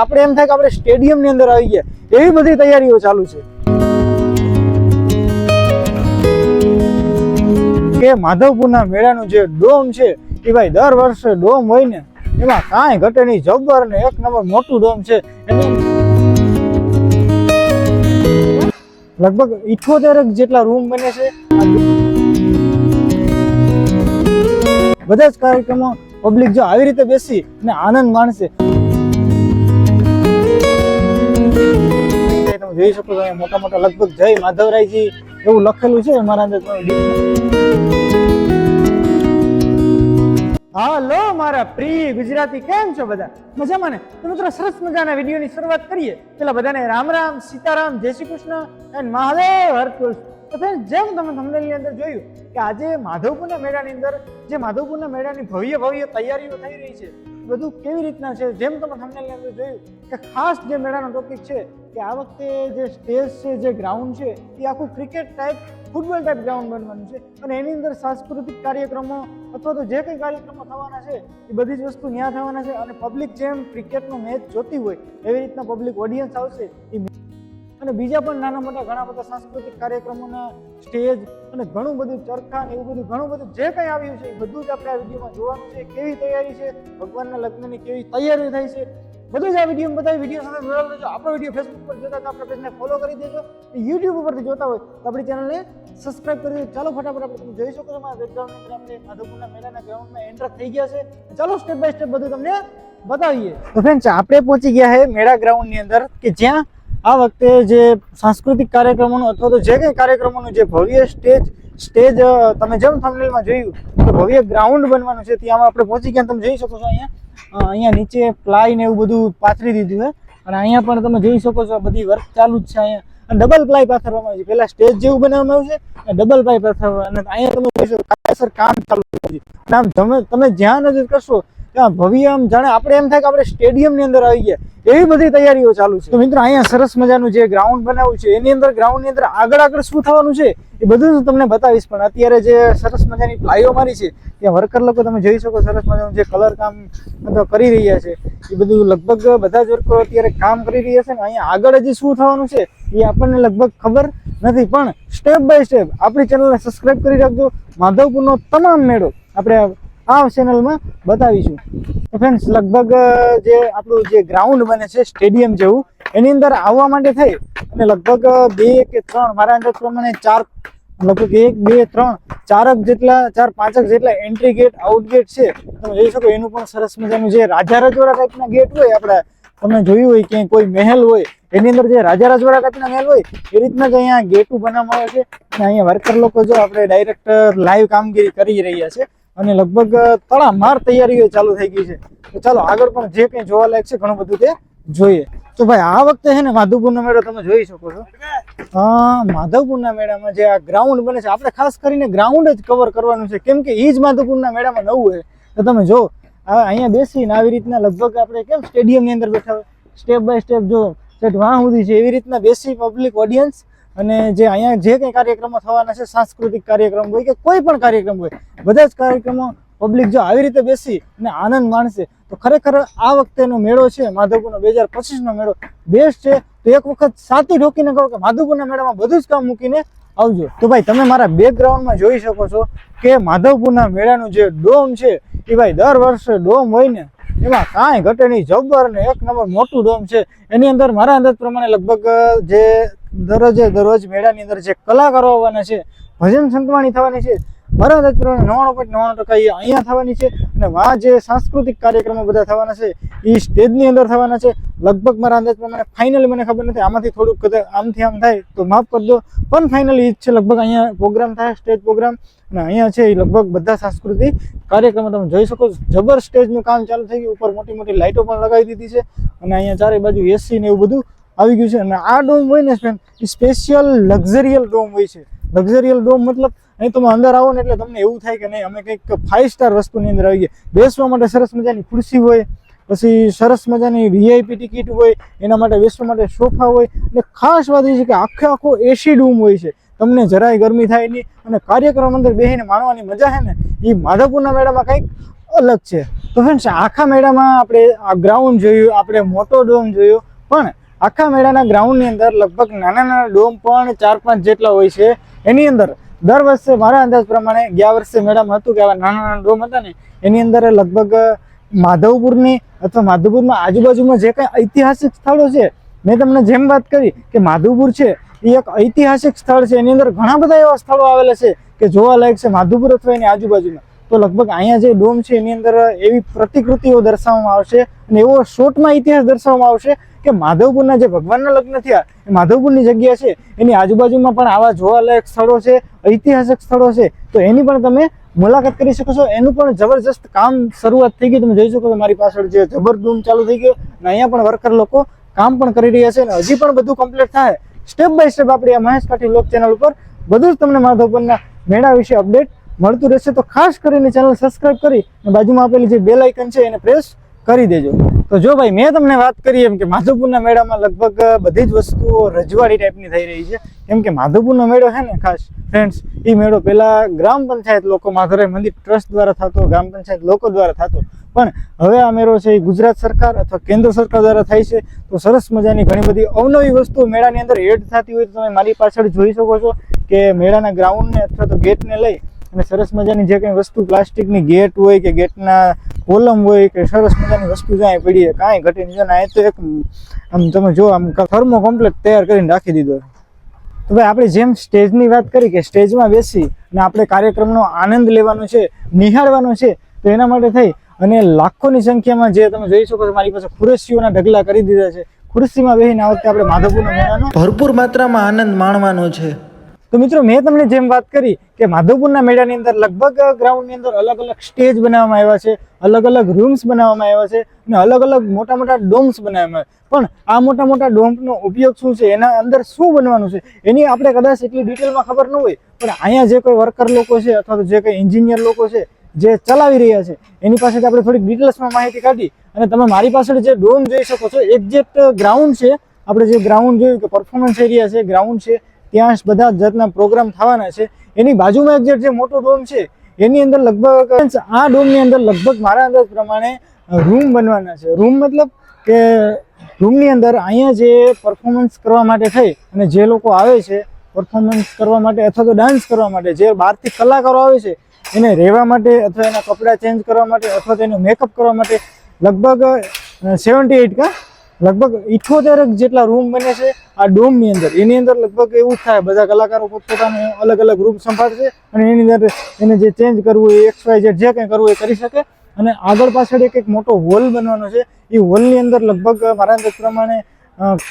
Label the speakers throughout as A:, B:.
A: આપણે એમ થાય કે આપણે સ્ટેડિયમની અંદર આવી ગયા. એવી બધી તૈયારીઓ ચાલુ છે. કે માધવપુરના મેળાનું જે ડોમ છે, એ ભાઈ દર વર્ષે ડોમ હોય ને, એમાં કાંઈ ઘટે નહીં. જબ્બર ને એક નંબર મોટું ડોમ છે. લગભગ ઇઠોતેર જેટલા રૂમ બને છે. બધા જ કાર્યક્રમો પબ્લિક જો આવી રીતે બેસી અને આનંદ માણશે. તમે જોઈ શકો છો મોટા મોટા લગભગ જય માધવરાયજી એવું લખેલું છે મારા હાલો મારા પ્રિય ગુજરાતી, કેમ છો બધા? મજામાં ને? તો મિત્રો સરસ મજાના વિડીયોની શરૂઆત કરીએ. પેલા બધાને રામ રામ, સીતારામ, જય શ્રી કૃષ્ણ એન્ડ મહાદેવ હરકુલ તો ફ્રેન્ડ જેમ તમે થંબનેલની અંદર જોયું કે આજે માધવપુરના મેળાની અંદર, જે માધવપુરના મેળાની ભવ્ય ભવ્ય તૈયારીઓ થઈ રહી છે બધું કેવી રીતના છે? જેમ તમે thumbnail અંદર જોયું કે ખાસ જે મેળાનો ટોપિક છે કે આ વખતે જે સ્ટેજ છે, જે ગ્રાઉન્ડ છે, એ આખું cricket type football type ground બનવાનું છે. અને એની અંદર સાંસ્કૃતિક કાર્યક્રમો અથવા તો જે કંઈ કાર્યક્રમો થવાના છે, એ બધી જ વસ્તુ ત્યાં થવાના છે. અને પબ્લિક જેમ ક્રિકેટનો મેચ જોતી હોય, એવી રીતના પબ્લિક ઓડિયન્સ આવશે, એ અને બીજા પણ નાના મોટા ઘણા બધા સાંસ્કૃતિક કાર્યક્રમોના સ્ટેજ અને ઘણું બધું ચરખા ને એવું બધું, ઘણું બધું જે કંઈ આવ્યું છે એ બધું જ આપણે આ વિડીયોમાં જોવાનું છે. કેવી તૈયારી છે? ભગવાનના લગ્નની કેવી તૈયારી થઈ છે? બધું જ આ વીડિયો બધા વીડિયો સાથે જોડાયેલો છે આપણો વીડિયો ફેસબુક પર જોતા તો આપણા પેજને ફોલો કરી દેજો. યુટ્યુબ ઉપરથી જોતા હોય તો આપણી ચેનલને સબસ્ક્રાઇબ કરી દેજો. ચાલો ફટાફટ આપણે તમે જોઈ શકો છો મારા બેકગ્રાઉન્ડની અંદર આપણે માધવપુરના મેળાના ગ્રાઉન્ડમાં એન્ટર થઈ ગયા છે. ચાલો સ્ટેપ બાય સ્ટેપ બધું તમને બતાવીએ. તો ફ્રેન્ડ્સ આપણે પહોંચી ગયા છે મેળા ગ્રાઉન્ડની અંદર, કે જ્યાં આ વખતે જે સાંસ્કૃતિક કાર્યક્રમોનું અથવા તો જે કંઈ કાર્યક્રમોનું જે ભવ્ય સ્ટેજ સ્ટેજ તમે જેમ થંબનેલમાં જોયું કે ભવ્ય ગ્રાઉન્ડ બનવાનું છે, ત્યાં આપણે પહોંચી ગયા. તમે જોઈ શકો છો અહીંયા અહીંયા નીચે પ્લાય ને એવું બધું પાથરી દીધું છે. અને અહીંયા પણ તમે જોઈ શકો છો બધી વર્ક ચાલુ જ છે અહીંયા. અને ડબલ પ્લાય પાથરવામાં આવ્યું છે. પહેલા સ્ટેજ જેવું બનાવવામાં આવ્યું છે અને ડબલ પ્લાય પાથરવા અને અહીંયા તમે જોઈ શકો કામ ચાલુ છે. આમ તમે તમે જ્યાં નજર કરશો ત્યાં ભવ્ય આમ જાણે આપણે એમ થાય કે આપણે સ્ટેડિયમની અંદર આવી ગયા. એવી બધી તૈયારીઓ ચાલુ છે. તો મિત્રો, અહીંયા સરસ મજાનું જે ગ્રાઉન્ડ બનાવ્યું છે, એની અંદર ગ્રાઉન્ડની અંદર આગળ આગળ શું થવાનું છે, એ બધું તમને બતાવીશ. પણ અત્યારે જે સરસ મજાની મારી છે, ત્યાં વર્કર લોકો તમે જોઈ શકો સરસ મજાનું જે કલર કામ બધા કરી રહ્યા છે. એ બધું લગભગ બધા જ વર્કરો અત્યારે કામ કરી રહ્યા છે ને અહીંયા આગળ હજી શું થવાનું છે, એ આપણને લગભગ ખબર નથી. પણ સ્ટેપ બાય સ્ટેપ આપણી ચેનલને સબસ્ક્રાઇબ કરી રાખજો. માધવપુરનો તમામ મેળો આપણે આ ચેનલમાં બતાવીશું. તો ફ્રેન્ડ્સ લગભગ જે આપણું જે ગ્રાઉન્ડ બને છે સ્ટેડિયમ જેવું, એની અંદર આવવા માટે થઈ અને લગભગ બે કે ત્રણ, મારા અંદર પ્રમાણે ચાર, લગભગ એક, બે, ત્રણ, ચારક જેટલા, ચાર, પાંચક જેટલા એન્ટ્રી ગેટ આઉટ ગેટ છે. તમે જોઈ શકો, એનું પણ સરસ મજાનું જે રાજા રજવાડા ટાઈપના ગેટ હોય, આપણા, તમે જોયું હોય કે કોઈ મહેલ હોય, એની અંદર જે રાજા રજવાડા ટાઈપના મહેલ હોય, એ રીતના જ અહીંયા ગેટો બનાવવામાં આવે છે. અને અહીંયા વર્કર લોકો જો આપણે ડાયરેક્ટ લાઈવ કામગીરી કરી રહ્યા છે. અને લગભગ તડામાર તૈયારીઓ ચાલુ થઈ ગઈ છે. તો ચાલો, આગળ પણ જે કંઈ જોવા લાયક છે, ઘણું બધું તે જોઈએ. તો ભાઈ, આ વખતે છે ને માધવપુરના મેળો તમે જોઈ શકો છો. હા માધવપુરના મેળામાં જે આ ગ્રાઉન્ડ બને છે, આપણે ખાસ કરીને ગ્રાઉન્ડ જ કવર કરવાનું છે. કેમ કે એ જ માધવપુરના મેળામાં નવું હોય. તો તમે જો અહીંયા બેસીને આવી રીતના લગભગ આપણે કેમ સ્ટેડિયમની અંદર બેઠા હોય? સ્ટેપ બાય સ્ટેપ જો, સેટ વાહ સુધી છે. એવી રીતના બેસી પબ્લિક ઓડિયન્સ અને જે અહીંયા જે કંઈ કાર્યક્રમો થવાના છે, સાંસ્કૃતિક કાર્યક્રમ હોય કે કોઈ પણ કાર્યક્રમ હોય, બધા જ કાર્યક્રમો પબ્લિક જો આવી રીતે બેસી અને આનંદ માણશે, તો ખરેખર આ વખતેનો મેળો છે, માધવપુરનો બે હજાર પચીસનો મેળો બેસ્ટ છે. તો એક વખત સાથી રોકીને કહો કે માધવપુરના મેળામાં બધું જ કામ મૂકીને આવજો. તો ભાઈ, તમે મારા બેકગ્રાઉન્ડમાં જોઈ શકો છો કે માધવપુરના મેળાનું જે ડોમ છે, એ ભાઈ દર વર્ષે ડોમ હોય ને એમાં કાંઈ ઘટે નહીં. જબ્બર ને એક નંબર મોટું ડોમ છે. એની અંદર મારા અંદાજ પ્રમાણે લગભગ જે દરરોજે દરરોજ મેળાની અંદર જે કલાકારો આવવાના છે, ભજન સંતવાણી થવાની છે. મારા અંદાજ પ્રમાણે નવ્વાણું પોઈન્ટ નવ્વાણું ટકા એ અહીંયા થવાની છે. અને વા જે સાંસ્કૃતિક કાર્યક્રમો બધા થવાના છે એ સ્ટેજની અંદર થવાના છે. લગભગ મારા અંદાજ પ્રમાણે ફાઇનલી મને ખબર નથી, આમાંથી થોડુંક કદાચ આમથી આમ થાય તો માફ કરજો. પણ ફાઇનલી છે, લગભગ અહીંયા પ્રોગ્રામ થાય સ્ટેજ પ્રોગ્રામ અને અહીંયા છે એ લગભગ બધા સાંસ્કૃતિક કાર્યક્રમો તમે જોઈ શકો જબર સ્ટેજનું કામ ચાલુ થઈ ગયું, ઉપર મોટી મોટી લાઇટો પણ લગાવી દીધી છે. અને અહીંયા ચારે બાજુ એસી ને એવું બધું આવી ગયું છે. અને આ ડોમ હોય ને એ સ્પેશિયલ લક્ઝરિયલ ડોમ હોય છે. લક્ઝરિયલ ડોમ મતલબ અહીં તમે અંદર આવો ને એટલે તમને એવું થાય કે નહીં, અમે કંઈક ફાઇવ સ્ટાર વસ્તુની અંદર આવી ગયા બેસવા માટે સરસ મજાની ખુરશી હોય, પછી સરસ મજાની વીઆઈપી ટિકિટ હોય, એના માટે બેસવા માટે સોફા હોય, અને ખાસ વાત એ છે કે આખે આખો એસી રૂમ હોય છે. તમને જરાય ગરમી થાય નહીં, અને કાર્યક્રમ અંદર બેસીને માણવાની મજા છે ને એ માધવપુરના મેળામાં કંઈક અલગ છે. તો ફ્રેન્ડ્સ આખા મેળામાં આપણે આ ગ્રાઉન્ડ જોયું, આપણે મોટો ડોમ જોયો, પણ આખા મેળાના ગ્રાઉન્ડની અંદર લગભગ નાના નાના ડોમ પણ ચાર પાંચ જેટલા હોય છે. એની અંદર દર વર્ષે મારા અંદાજ પ્રમાણે ગયા વર્ષે મેડમ હતું કે આવા નાના નાના ડોમ હતા ને, એની અંદર લગભગ માધવપુરની અથવા માધવપુરમાં આજુબાજુમાં જે કંઈ ઐતિહાસિક સ્થળો છે, મેં તમને જેમ વાત કરી કે માધવપુર છે, એ એક ઐતિહાસિક સ્થળ છે. એની અંદર ઘણા બધા એવા સ્થળો આવેલા છે કે જોવાલાયક છે. માધવપુર અથવા એની આજુબાજુમાં. તો લગભગ અહીંયા જે ડોમ છે, એની અંદર એવી પ્રતિકૃતિઓ દર્શાવવામાં આવશે અને એવો શોર્ટમાં ઇતિહાસ દર્શાવવામાં આવશે કે માધવપુરના જે ભગવાનના લગ્ન થયા, એ માધવપુરની જગ્યા છે. એની આજુબાજુમાં પણ આવા જોવાલાયક સ્થળો છે, ઐતિહાસિક સ્થળો છે. તો એની પણ તમે મુલાકાત કરી શકો છો. એનું પણ જબરજસ્ત કામ શરૂઆત થઈ ગઈ. તમે જોઈ શકો છો મારી પાછળ જે જબર ડોમ ચાલુ થઈ ગયો અને અહીંયા પણ વર્કર લોકો કામ પણ કરી રહ્યા છે અને હજી પણ બધું કમ્પ્લીટ થાય. સ્ટેપ બાય સ્ટેપ આપણી આ મહેશ કાઠી લોક ચેનલ ઉપર બધું જ તમને માધવપુરના મેળા વિશે અપડેટ મળતું રહેશે તો ખાસ કરીને ચેનલ સબસ્ક્રાઈબ કરી અને બાજુમાં આપેલી જે બેલ આઇકન છે એને પ્રેસ કરી દેજો. તો જો ભાઈ, મેં તમને વાત કરી એમ કે માધવપુરના મેળામાં લગભગ બધી જ વસ્તુઓ રજવાડી ટાઈપની થઈ રહી છે. કેમ કે માધવપુરનો મેળો છે ને, ખાસ ફ્રેન્ડ્સ એ મેળો પહેલાં ગ્રામ પંચાયત લોકો માધવરાય મંદિર ટ્રસ્ટ દ્વારા થતો, ગ્રામ પંચાયત લોકો દ્વારા થતો. પણ હવે આ મેળો છે એ ગુજરાત સરકાર અથવા કેન્દ્ર સરકાર દ્વારા થાય છે. તો સરસ મજાની ઘણી બધી અવનવી વસ્તુઓ મેળાની અંદર એડ થતી હોય તો તમે મારી પાછળ જોઈ શકો છો કે મેળાના ગ્રાઉન્ડને અથવા તો ગેટને લઈ અને સરસ મજાની જે કંઈ વસ્તુ પ્લાસ્ટિકની ગેટ હોય કે ગેટના કોલમ હોય કે સરસ મજાની વસ્તુ જ્યાં પડી કાંઈ ઘટી નહીં. આ તો એક, આમ તમે જો, આમ થર્મો કોમ્પ્લેટ તૈયાર કરીને રાખી દીધો તો ભાઈ, આપણે જેમ સ્ટેજની વાત કરી કે સ્ટેજમાં બેસી અને આપણે કાર્યક્રમનો આનંદ લેવાનો છે, નિહાળવાનો છે, તો એના માટે થઈ અને લાખોની સંખ્યામાં જે તમે જોઈ શકો છો, મારી પાસે ખુરશીઓના ઢગલા કરી દીધા છે. ખુરશીમાં બેસીને આ આપણે માધવપુરના મેળાનો
B: ભરપૂર માત્રામાં આનંદ માણવાનો છે.
A: તો મિત્રો, મેં તમને જેમ વાત કરી કે માધવપુરના મેળાની અંદર લગભગ ગ્રાઉન્ડની અંદર અલગ અલગ સ્ટેજ બનાવવામાં આવ્યા છે અલગ અલગ રૂમ્સ બનાવવામાં આવ્યા છે અને અલગ અલગ મોટા મોટા ડોમ્સ બનાવવામાં આવ્યા પણ આ મોટા મોટા ડોમ્પનો ઉપયોગ શું છે, એના અંદર શું બનવાનું છે, એની આપણે કદાચ એટલી ડિટેલમાં ખબર ન હોય, પણ અહીંયા જે કોઈ વર્કર લોકો છે અથવા તો જે કોઈ એન્જિનિયર લોકો છે, જે ચલાવી રહ્યા છે, એની પાસેથી આપણે થોડીક ડિટેલ્સમાં માહિતી કાઢી અને તમે મારી પાછળ જે ડોમ જોઈ શકો છો એક્ઝેક્ટ ગ્રાઉન્ડ છે, આપણે જે ગ્રાઉન્ડ જોયું કે પરફોર્મન્સ એરિયા છે ગ્રાઉન્ડ છે ત્યાં બધા જાતના પ્રોગ્રામ થવાના છે. એની બાજુમાં એક જે મોટો ડોમ છે, એની અંદર લગભગ આ ડોમની અંદર લગભગ મારા અંદાજ પ્રમાણે રૂમ બનવાના છે. રૂમ મતલબ કે રૂમની અંદર અહીંયા જે પરફોર્મન્સ કરવા માટે થઈ અને જે લોકો આવે છે પરફોર્મન્સ કરવા માટે અથવા તો ડાન્સ કરવા માટે, જે બહારથી કલાકારો આવે છે, એને રહેવા માટે અથવા એના કપડાં ચેન્જ કરવા માટે અથવા તો એનો મેકઅપ કરવા માટે લગભગ સેવન્ટી એઇટ કા લગભગ ઇઠોતેર જેટલા રૂમ બને છે આ ડોમની અંદર. એની અંદર લગભગ એવું જ થાય, બધા કલાકારો પોતપોતાનો અલગ અલગ રૂમ સંભાળશે અને એની અંદર એને જે ચેન્જ કરવું હોય એક્સ વાય જે કંઈ કરવું એ કરી શકે. અને આગળ પાછળ એક એક મોટો હોલ બનવાનો છે. એ હોલની અંદર લગભગ મારા અંદાજ પ્રમાણે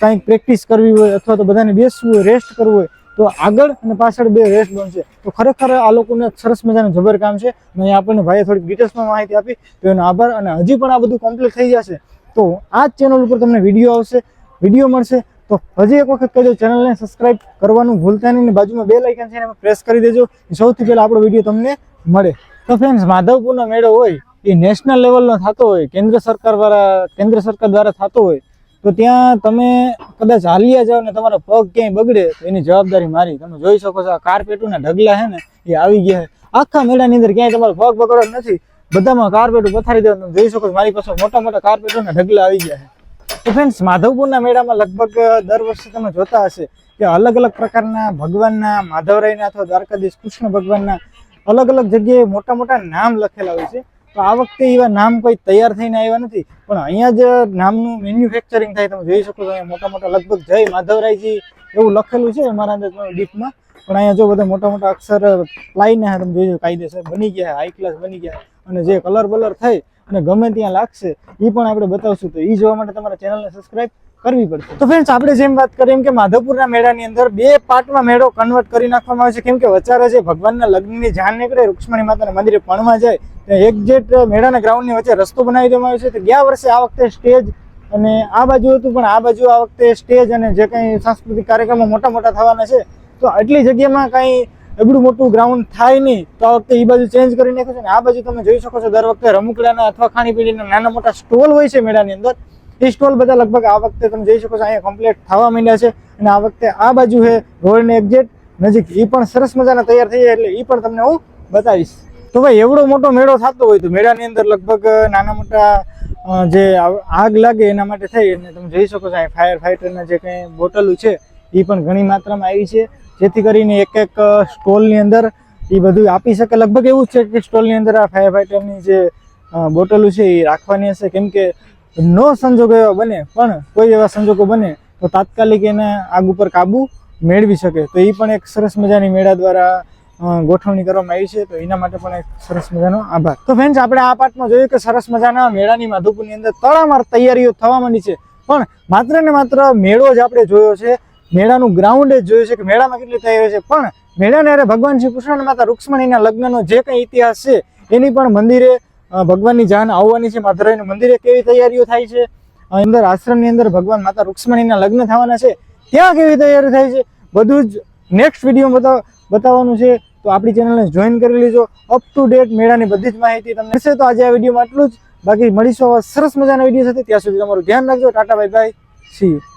A: કાંઈક પ્રેક્ટિસ કરવી હોય અથવા તો બધાને બેસવું હોય રેસ્ટ કરવું હોય, તો આગળ અને પાછળ બે રેસ્ટ બનશે. તો ખરેખર આ લોકોને સરસ મજાનું જબર કામ છે. અને આપણને ભાઈએ થોડીક ડિટેલ્સમાં માહિતી આપી. તો એનો આભાર અને હજી પણ આ બધું કમ્પ્લીટ થઈ જશે. તો આ ચેનલ ઉપર તમને વીડિયો આવશે વીડિયો મળશે. તો હજી એક વખત કહેજો ચેનલને સબસ્ક્રાઇબ કરવાનું ભૂલતા નહીં બાજુમાં બે લાઇકન છે એને પ્રેસ કરી દેજો. સૌથી પહેલાં આપણો વીડિયો તમને મળે. તો ફ્રેન્ડ્સ માધવપુરનો મેળો હોય, એ નેશનલ લેવલનો થતો હોય, કેન્દ્ર સરકાર દ્વારા, કેન્દ્ર સરકાર દ્વારા થતો હોય, તો ત્યાં તમે કદાચ હાલ્યા જાઓ ને તમારો પગ ક્યાંય બગડે, તો એની જવાબદારી મારી. તમે જોઈ શકો છો આ કાર્પેટોના ઢગલા છે ને, એ આવી ગયા છે. આખા મેળાની અંદર ક્યાંય તમારો પગ બગડવાનો નથી. બધામાં કાર્પેટો પથારી દેવાનું. તમે જોઈ શકો મારી પાસે મોટા મોટા કાર્પેટોના ઢગલા આવી ગયા છે. તો ફ્રેન્ડ્સ માધવપુરના મેળામાં લગભગ દર વર્ષે તમે જોતા હશે કે અલગ અલગ પ્રકારના ભગવાનના, માધવરાયના અથવા દ્વારકાધીશ કૃષ્ણ ભગવાનના અલગ અલગ જગ્યાએ મોટા મોટા નામ લખેલા હોય છે. તો આ વખતે એવા નામ કોઈ તૈયાર થઈને આવ્યા નથી. પણ અહીંયા જ નામનું મેન્યુફેક્ચરિંગ થાય, તમે જોઈ શકો છો, અહીંયા મોટા મોટા લગભગ જય માધવરાયજી એવું લખેલું છે મારા અંદર ડીપમાં. પણ અહીંયા જો બધા મોટા મોટા અક્ષર લાઈને તમે જોઈ કાયદેસર બની ગયા હાઈ ક્લાસ બની ગયા, અને જે કલર બલર થઈ અને ગમે ત્યાં લાગશે એ પણ આપણે બતાવશું. તો એ જોવા માટે તમારા ચેનલને સબસ્ક્રાઇબ કરવી પડશે. તો ફ્રેન્ડ્સ આપણે જેમ વાત કરીએ કે માધવપુરના મેળાની અંદર બે પાર્ટમાં મેળો કન્વર્ટ કરી નાખવામાં આવે છે. કેમ કે વચારે જે ભગવાનના લગ્નની જાન નીકળે, રૂક્ષ્મણી માતાના મંદિરે પણમાં જાય એક્ઝેક્ટ મેળાના ગ્રાઉન્ડની વચ્ચે રસ્તો બનાવી દેવામાં આવ્યો છે. તો ગયા વર્ષે આ વખતે સ્ટેજ અને આ બાજુ હતું, પણ આ બાજુ આ વખતે સ્ટેજ અને જે કંઈ સાંસ્કૃતિક કાર્યક્રમો મોટા મોટા થવાના છે, તો આટલી જગ્યામાં કાંઈ એવડું મોટું ગ્રાઉન્ડ થાય નહીં, તો આ વખતે એ બાજુ ચેન્જ કરી નાખ્યું છે. ને આ બાજુ તમે જોઈ શકો છો દર વખતે રમકડાના અથવા ખાણીપીણીના નાના મોટા સ્ટોલ હોય છે મેળાની અંદર. એ સ્ટોલ બધા લગભગ આ વખતે તમે જોઈ શકો છો અહીંયા કમ્પ્લીટ થવા માંડ્યા છે. અને આ વખતે આ બાજુ છે રોડની એક્ઝેક્ટ નજીક એ પણ સરસ મજાના તૈયાર થઈ જાય એટલે એ પણ તમને હું બતાવીશ. તો ભાઈ, એવડો મોટો મેળો થતો હોય તો મેળાની અંદર લગભગ નાના મોટા જે આગ લાગે એના માટે થઈ અને તમે જોઈ શકો છો અહીં ફાયર ફાઈટરના જે કંઈ બોટલો છે એ પણ ઘણી માત્રામાં આવી છે. જેથી કરીને એક એક સ્ટોલની અંદર એ બધું આપી શકે. લગભગ એવું છે કે સ્ટોલની અંદર આ ફાયર ફાઈટરની જે બોટલો છે એ રાખવાની હશે. કેમ કે નો સંજોગો એવા બને, પણ કોઈ એવા સંજોગો બને તો તાત્કાલિક એને આગ ઉપર કાબુ મેળવી શકે. તો એ પણ એક સરસ મજાની મેળા દ્વારા ગોઠવણી કરવામાં આવી છે, તો એના માટે પણ એક સરસ મજાનો આભાર. તો ફ્રેન્ડ્સ આપણે આ પાર્ટમાં જોયું કે સરસ મજાના મેળાની માધુપુરની અંદર તડામાર તૈયારીઓ થવા માંડી છે. પણ માત્ર ને માત્ર મેળો જ આપણે જોયો છે, મેળાનું ગ્રાઉન્ડ જ જોયું છે કે મેળામાં કેટલી તૈયારી છે. પણ મેળાને અરે ભગવાન શ્રી કૃષ્ણ માતા રૂક્ષ્મણીના લગ્નનો જે કંઈ ઇતિહાસ છે, એની પણ મંદિરે ભગવાનની જાન આવવાની છે માધરાઈનું મંદિરે કેવી તૈયારીઓ થાય છે અંદર આશ્રમની અંદર ભગવાન માતા રૂક્ષ્મણીના લગ્ન થવાના છે, ત્યાં કેવી તૈયારી થાય છે, બધું જ નેક્સ્ટ વીડિયો બતાવ, બતાવવાનું છે. તો આપણી ચેનલને જોઈન કરી લેજો. અપ ટુ ડેટ મેળાની બધી જ માહિતી તમને મળશે. તો આજે આ વિડીયોમાં આટલું જ. બાકી મળીશું આવા સરસ મજાના વીડિયો સાથે. ત્યાં સુધી તમારું ધ્યાન રાખજો. Tata bye bye see you